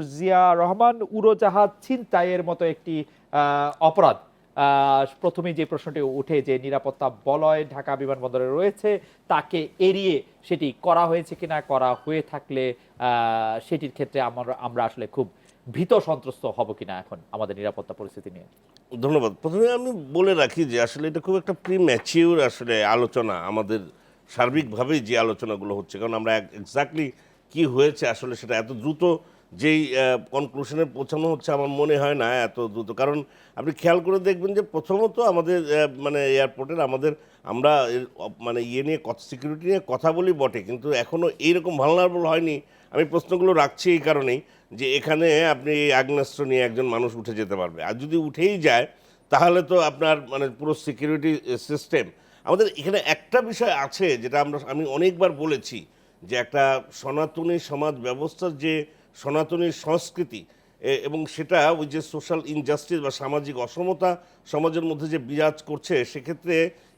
জিয়া রহমান উড়োজাহাজ ছিনতাইয়ের মতো একটি অপরাধ। প্রথমে যে প্রশ্নটি উঠে যে নিরাপত্তা বলয় ঢাকা বিমানবন্দরে রয়েছে, তাকে এড়িয়ে সেটি করা হয়েছে কিনা, করা হয়ে থাকলে সেটির ক্ষেত্রে আমরা আমরা আসলে খুব ভীত সন্ত্রস্ত হব কিনা এখন আমাদের নিরাপত্তা পরিস্থিতি নিয়ে। ধন্যবাদ। প্রথমে আমি বলে রাখি যে আসলে এটা খুব একটা প্রি ম্যাচিউর আসলে আলোচনা আমাদের সার্বিকভাবেই যে আলোচনাগুলো হচ্ছে, কারণ আমরা এক্স্যাক্টলি কি হয়েছে আসলে সেটা এত দ্রুত যেই কনক্লুশনে পৌঁছানো হচ্ছে আমার মনে হয় না এত দ্রুত। কারণ আপনি খেয়াল করে দেখবেন যে প্রথমত আমাদের মানে এয়ারপোর্টের আমাদের, আমরা মানে ইয়ে নিয়ে কথা সিকিউরিটি নিয়ে কথা বলি বটে, কিন্তু এখনও এইরকম ভালনারেবল হয়নি। আমি প্রশ্নগুলো রাখছি এই কারণেই যে এখানে আপনি এই আগ্নেয়াস্ত্র নিয়ে একজন মানুষ উঠে যেতে পারবে। আর যদি উঠেই যায়, তাহলে তো আপনার মানে পুরো সিকিউরিটি সিস্টেম আমাদের এখানে একটা বিষয় আছে যেটা আমরা, আমি অনেকবার বলেছি যে একটা সনাতনী সমাজ ব্যবস্থার যে সনাতনী সংস্কৃতি এবং সেটা ওই যে সোশ্যাল ইনজাস্টিস বা সামাজিক অসমতা সমাজের মধ্যে যে বিরাজ করছে, সেক্ষেত্রে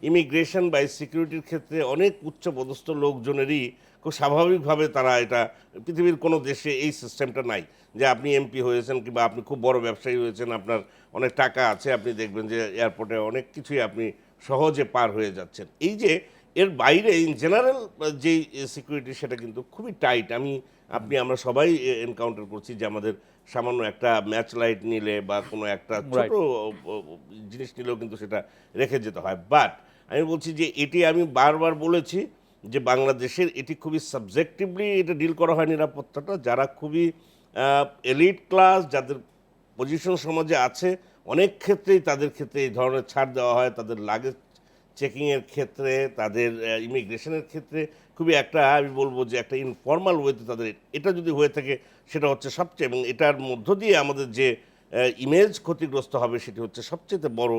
ইমিগ্রেশন বা সিকিউরিটির ক্ষেত্রে অনেক উচ্চপদস্থ লোকজনেরই খুব স্বাভাবিকভাবে তারা এটা, পৃথিবীর কোনো দেশে এই সিস্টেমটা নাই। যে আপনি এমপি হয়েছেন কিংবা আপনি খুব বড় ব্যবসায়ী হয়েছেন, আপনার অনেক টাকা আছে, আপনি দেখবেন যে এয়ারপোর্টে অনেক কিছুই আপনি সহজে পার হয়ে যাচ্ছেন। এই যে এর বাইরে ইন জেনারেল যেই সিকিউরিটি সেটা কিন্তু খুবই টাইট আমি আপনি আমরা সবাই এনকাউন্টার করছি যে আমাদের সামান্য একটা ম্যাচ লাইট নিলে বা কোনো একটা ছোট জিনিস নিলেও কিন্তু সেটা রেখে যেতে হয়। বাট আমি বলছি যে এটি আমি বারবার বলেছি যে বাংলাদেশের এটি খুবই সাবজেক্টিভলি এটা ডিল করা হয় নিরাপত্তাটা। যারা খুবই এলিট ক্লাস যাদের পজিশন সমাজে আছে অনেক ক্ষেত্রেই তাদের ক্ষেত্রে এই ধরনের ছাড় দেওয়া হয় তাদের লাগেজ চেকিংয়ের ক্ষেত্রে, তাদের ইমিগ্রেশনের ক্ষেত্রে খুবই একটা, আমি বলব যে একটা ইনফর্মাল ওয়েতে তাদের, এটা যদি হয়ে থাকে, সেটা হচ্ছে সবচেয়ে, এবং এটার মধ্য দিয়ে আমাদের যে ইমেজ ক্ষতিগ্রস্ত হবে, সেটি হচ্ছে সবচেয়ে বড়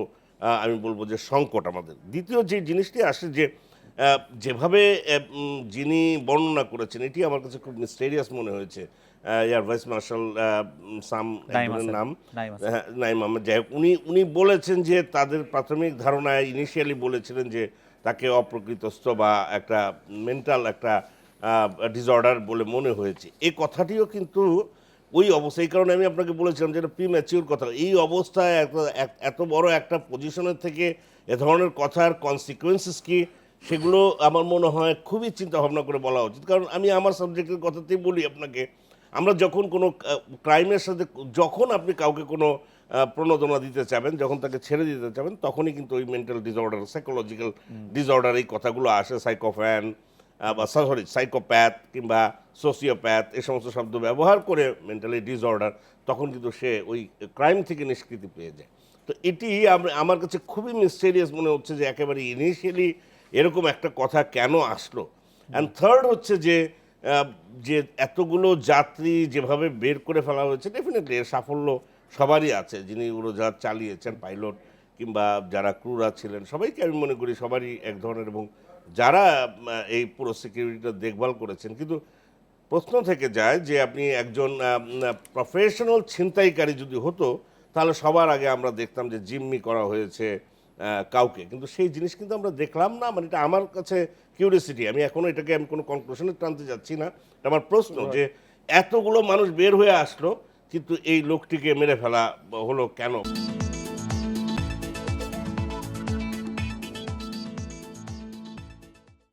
আমি বলব যে সংকট আমাদের। দ্বিতীয় যে জিনিসটি আসে যে যেভাবে যিনি বর্ণনা করেছেন এটি আমার কাছে খুব মিস্টেরিয়াস মনে হয়েছে। এয়ার ভাইস মার্শাল সাম নাম। নাইম হাসান। হ্যাঁ, আহমেদ যাই উনি উনি বলেছেন যে তাদের প্রাথমিক ধারণায় ইনিশিয়ালি বলেছিলেন যে তাকে অপ্রকৃতস্থ বা একটা মেন্টাল একটা ডিসঅর্ডার বলে মনে হয়েছে। এই কথাটিও কিন্তু ওই অবস্থা এই কারণে আমি আপনাকে বলেছিলাম যে এটা প্রি ম্যাচিওর কথা। এই অবস্থায় এত- এত বড় একটা পজিশনের থেকে এ ধরনের কথার কনসিকুয়েন্সেস কি? সেগুলো আমার মনে হয় খুবই চিন্তা ভাবনা করে বলা উচিত। কারণ আমি আমার সাবজেক্টের কথাতেই বলি আপনাকে আমরা যখন কোনো ক্রাইমের সাথে যখন আপনি কাউকে কোনো প্রণোদনা দিতে চাবেন যখন তাকে ছেড়ে দিতে চাবেন তখনই কিন্তু ওই মেন্টাল ডিসঅর্ডার সাইকোলজিক্যাল ডিসঅর্ডার এই কথাগুলো আসে। সাইকোফ্যান বা সরি সাইকোপ্যাথ কিংবা সোসিওপ্যাথ এই সমস্ত শব্দ ব্যবহার করে মেন্টালি ডিসঅর্ডার তখন কিন্তু সে ওই ক্রাইম থেকে নিষ্কৃতি পেয়ে যায়। তো এটি আম- আমার কাছে খুবই মিস্টেরিয়াস মনে হচ্ছে যে একেবারে ইনিশিয়ালি এরকম একটা কথা কেন আসলো? অ্যান্ড থার্ড হচ্ছে যে যে এতগুলো যাত্রী যেভাবে বের করে ফেলা হয়েছে ডেফিনেটলি এর সাফল্য সবারই আছে। যিনি উড়োজাহাজ চালিয়েছেন পাইলট কিংবা যারা ক্রুরা ছিলেন, সবাইকে আমি মনে করি সবারই এক ধরনের এবং যারা এই পুরো সিকিউরিটিটা দেখভাল করেছেন, কিন্তু প্রশ্ন থেকে যায় যে আপনি একজন প্রফেশনাল ছিনতাইকারী যদি হতো, তাহলে সবার আগে আমরা দেখতাম যে জিম্মি করা হয়েছে কাউকে। কিন্তু সেই জিনিস কিন্তু আমরা দেখলাম না মানে এটা আমার কাছে কিউরিয়াসিটি আমি এখনও এটাকে আমি কোনো কনক্লুশনে টানতে যাচ্ছি না। এটা আমার প্রশ্ন যে এতগুলো মানুষ বের হয়ে আসলো কিন্তু এই লোকটিকে মেরে ফেলা হলো কেন?